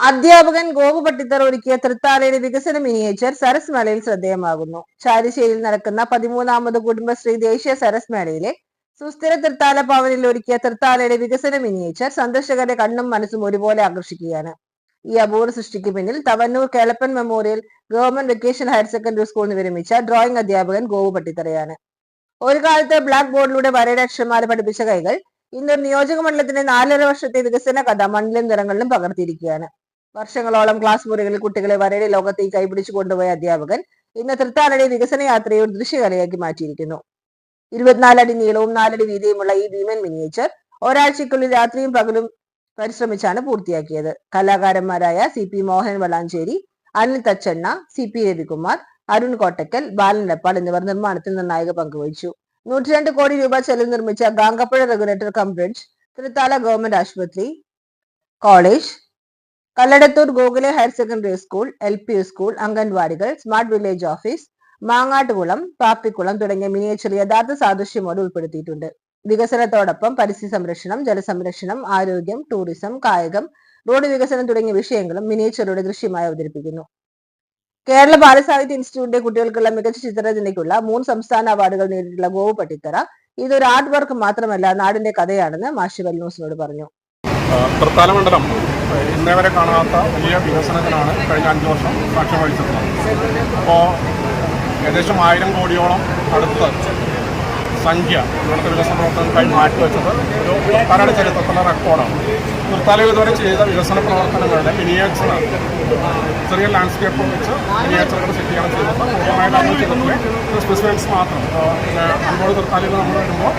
അധ്യാപകൻ ഗോപു പട്ടിത്തർ ഒരുക്കിയ തൃത്താലയുടെ വികസന മിനിയേച്ചർ സരസ് മേളയിൽ ശ്രദ്ധേയമാകുന്നു. ചാരിശ്ശേരിയിൽ നടക്കുന്ന പതിമൂന്നാമത് കുടുംബശ്രീ ദേശീയ സരസ് മേളയിലെ സുസ്ഥിര തൃത്താല ഭവനിൽ ഒരുക്കിയ തൃത്താലയുടെ വികസന മിനിയേച്ചർ സന്ദർശകരുടെ കണ്ണും മനസ്സും ഒരുപോലെ ആകർഷിക്കുകയാണ്. ഈ അപൂർവ സൃഷ്ടിക്ക് പിന്നിൽ Thavanoor Kelappan memorial government vocational higher secondary സ്കൂളിൽ വിരമിച്ച ഡ്രോയിങ് അധ്യാപകൻ ഗോപു ഒരു കാലത്ത് ബ്ലാക്ക് ബോർഡിലൂടെ വരയുടെ അക്ഷരമാല പഠിപ്പിച്ച കൈകൾ ഇന്നൊരു നിയോജക മണ്ഡലത്തിന്റെ നാലര വർഷത്തെ വികസന കഥ മണ്ണിലും നിറങ്ങളിലും പകർത്തിയിരിക്കുകയാണ്. വർഷങ്ങളോളം ക്ലാസ് മുറികളിൽ കുട്ടികളെ വരയുടെ ലോകത്തേക്ക് കൈപിടിച്ചു കൊണ്ടുപോയ അധ്യാപകൻ ഇന്ന് തൃത്താലയുടെ വികസന യാത്രയെ ഒരു ദൃശ്യകലയാക്കി മാറ്റിയിരിക്കുന്നു. ഇരുപത്തിനാലടി നീളവും നാലടി വീതിയുമുള്ള ഈ ഭീമൻ മിനിയേച്ചർ ഒരാഴ്ചയ്ക്കുള്ളിൽ രാത്രിയും പകലും പരിശ്രമിച്ചാണ് പൂർത്തിയാക്കിയത്. കലാകാരന്മാരായ C P Mohan Valanchery Anil Thachanna C P Ravikumar Arun Kottakkal Balan ലപ്പാൾ എന്നിവർ നിർമ്മാണത്തിൽ നിർണായക പങ്കുവഹിച്ചു. നൂറ്റിരണ്ട് കോടി രൂപ ചെലവ് നിർമ്മിച്ച Gankappuzha regulator cum bridge Thrithala government ആശുപത്രി college Kalladathur Gokhale higher secondary school L P school അംഗൻവാടികൾ smart village office Mangattukulam Pappikkulam തുടങ്ങിയ മിനിയേച്ചർ യഥാർത്ഥ സാദൃശ്യമോട് ഉൾപ്പെടുത്തിയിട്ടുണ്ട്. വികസനത്തോടൊപ്പം പരിസ്ഥിതി സംരക്ഷണം ജലസംരക്ഷണം ആരോഗ്യം ടൂറിസം കായികം റോഡ് വികസനം തുടങ്ങിയ വിഷയങ്ങളും മിനിയേച്ചറിലൂടെ ദൃശ്യമായി അവതരിപ്പിക്കുന്നു. കേരള ബാലസാഹിത്യ ഇൻസ്റ്റിറ്റ്യൂട്ടിന്റെ കുട്ടികൾക്കുള്ള മികച്ച ചിത്രരചനയ്ക്കുള്ള മൂന്ന് സംസ്ഥാന അവാർഡുകൾ നേടിയിട്ടുള്ള ഗോവു പട്ടിത്തറ ഇതൊരു ആർട്ട് വർക്ക് മാത്രമല്ല നാടിന്റെ കഥയാണെന്ന് മാഷി ന്യൂസിനോട് പറഞ്ഞു. തൃത്താല മണ്ഡലം. ഇന്നേ വരെ കാണാത്ത വലിയ വികസനത്തിനാണ് കഴിഞ്ഞ അഞ്ച് വർഷം സാക്ഷ്യം വഹിച്ചിട്ടുള്ളത്. അപ്പോൾ ഏകദേശം ആയിരം കോടിയോളം അടുത്ത് സംഖ്യ ഇവിടുത്തെ വികസന പ്രവർത്തനങ്ങൾക്കായി മാറ്റിവെച്ചത് ഒരു തൃത്താലയുടെ ചരിത്രത്തിലെ റെക്കോർഡാണ് തൃത്താല ഇതുവരെ ചെയ്ത വികസന പ്രവർത്തനങ്ങളുടെ മിനിയേച്ചർ ചെറിയ ലാൻഡ്സ്കേപ്പ് വെച്ച് മിനിയേച്ചറുകൾ സെറ്റിയാണ് ചെയ്തത്. പൂർണമായിട്ട് സ്പെസിഫിക്സ് മാത്രം. അൻപോട് തൃത്താലയിൽ നമ്മൾ വരുമ്പോൾ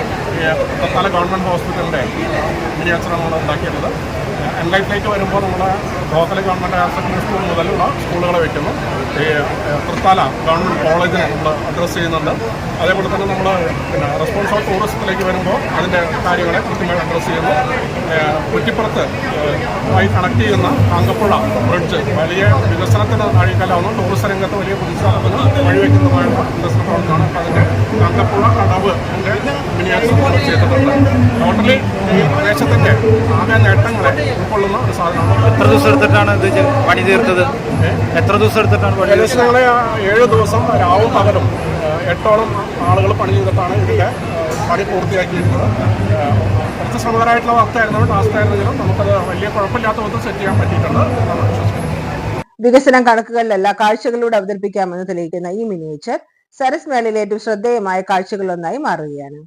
തൃത്താല ഗവൺമെന്റ് ഹോസ്പിറ്റലിന്റെ മിനിയേച്ചറാണ് നമ്മൾ ഉണ്ടാക്കിയിട്ടുള്ളത്. എൻലൈറ്റിലേക്ക് വരുമ്പോൾ നമ്മൾ local government higher secondary school മുതലുള്ള സ്കൂളുകളെ വയ്ക്കുന്നു ഈ തൃത്താല ഗവൺമെന്റ് കോളേജിനെ നമ്മൾ അഡ്രസ്സ് ചെയ്യുന്നുണ്ട്. അതേപോലെ തന്നെ നമ്മൾ പിന്നെ റെസ്പോൺസ് ഓഫ് ടൂറിസത്തിലേക്ക് വരുമ്പോൾ അതിന്റെ കാര്യങ്ങളെ കൃത്യമായി അഡ്രസ്സ് ചെയ്യുന്നു. കുറ്റിപ്പുറത്ത് ആയി കണക്ട് ചെയ്യുന്ന കാങ്കപ്പുഴ ബ്രിഡ്ജ് വലിയ വികസനത്തിന് വഴിക്കലാവുന്നു ടൂറിസം രംഗത്ത് വലിയ പുതുസ്ഥാപനം വഴിവെക്കുന്നതുമായുള്ള വികസന പ്രവർത്തനമാണ് അപ്പോൾ അതിന്റെ കാങ്കപ്പുഴ കടവ് ചെയ്തിട്ടുണ്ട്. ടോട്ടലി ഈ പ്രദേശത്തിന്റെ ആകെ നേട്ടങ്ങളെ ഉൾക്കൊള്ളുന്ന ഒരു സാധനമാണ്. എത്ര ദിവസം എടുത്തിട്ടാണ് ഇത് പണി തീർത്തത്. എത്ര ദിവസം എടുത്തിട്ടാണ് പണി? ഏകദേശം ഞങ്ങൾ ഏഴ് ദിവസം രാവും പകലും എട്ടോളം ആളുകൾ പണി ചെയ്തിട്ടാണ് ഇതിന്റെ പണി പൂർത്തിയാക്കിയിരുന്നത് കുറച്ച് ശ്രമകരമായിട്ടുള്ള ടാസ്ക് ആയിരുന്നെങ്കിലും നമുക്കത് വലിയ കുഴപ്പമില്ലാത്ത വിധം സെറ്റ് ചെയ്യാൻ പറ്റിയിട്ടുണ്ട് എന്നാണ് വിശ്വസിക്കുന്നത്. വികസനം കണക്കുകളിലല്ല കാഴ്ചകളിലൂടെ അവതരിപ്പിക്കാമെന്ന് തെളിയിക്കുന്ന ഈ മിനിയേച്ചർ സരസ് മേളയിലെ ഏറ്റവും ശ്രദ്ധേയമായ കാഴ്ചകളിലൊന്നായി മാറുകയാണ്.